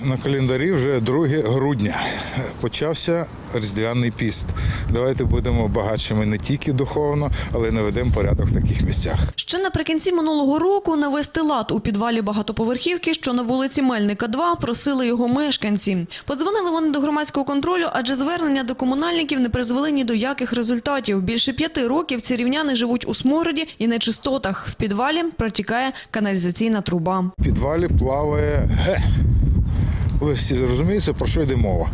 На календарі вже 2 грудня. Почався Різдвяний піст. Давайте будемо багатшими не тільки духовно, але й наведемо порядок в таких місцях. Ще наприкінці минулого року навести лад у підвалі багатоповерхівки, що на вулиці Мельника 2, просили його мешканці. Подзвонили вони до громадського контролю, адже звернення до комунальників не призвели ні до яких результатів. Більше п'яти років ці рівняни живуть у смороді і нечистотах. В підвалі протікає каналізаційна труба. В підвалі плаває. Ви всі зрозумієте, про що йде мова.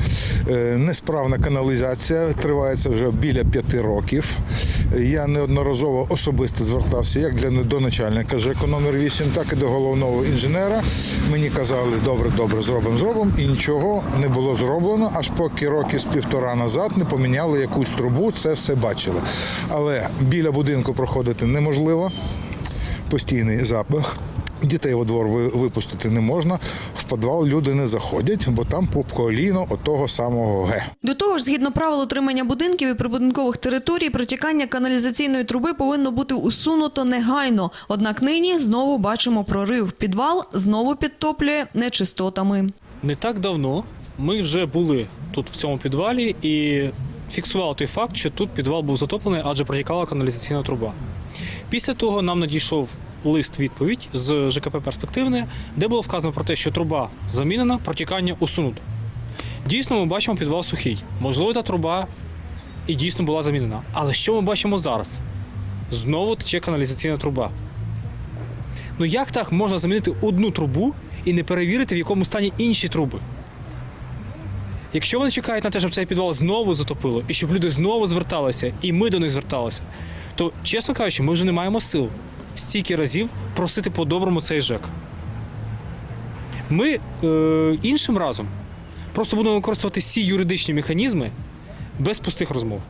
Е, Несправна каналізація тривається вже біля п'яти років. Я неодноразово особисто звертався як для до начальника ЖЕКу номер 8, так і до головного інженера. Мені казали, добре, добре, зробимо, зробимо, і нічого не було зроблено, аж поки роки з півтора назад не поміняли якусь трубу, це все бачили. Але біля будинку проходити неможливо постійний запах. Дітей во двор випустити не можна. В підвал люди не заходять, бо там по коліно отого самого ге. До того ж, згідно правил утримання будинків і прибудинкових територій, протікання каналізаційної труби повинно бути усунуто негайно. Однак нині знову бачимо прорив. Підвал знову підтоплює нечистотами. Не так давно ми вже були тут в цьому підвалі і фіксували той факт, що тут підвал був затоплений, адже протікала каналізаційна труба. Після того нам надійшов лист відповідь з ЖКП Перспективне, де було вказано про те, що труба замінена, протікання усунуто. Дійсно, ми бачимо підвал сухий. Можливо, та труба і дійсно була замінена. Але що ми бачимо зараз? Знову тече каналізаційна труба. Ну як так можна замінити одну трубу і не перевірити, в якому стані інші труби? Якщо вони чекають на те, щоб цей підвал знову затопило, і щоб люди знову зверталися, і ми до них зверталися, то, чесно кажучи, ми вже не маємо сил стільки разів просити по-доброму цей ЖЕК. Ми е, іншим разом просто будемо використовувати всі юридичні механізми без пустих розмов.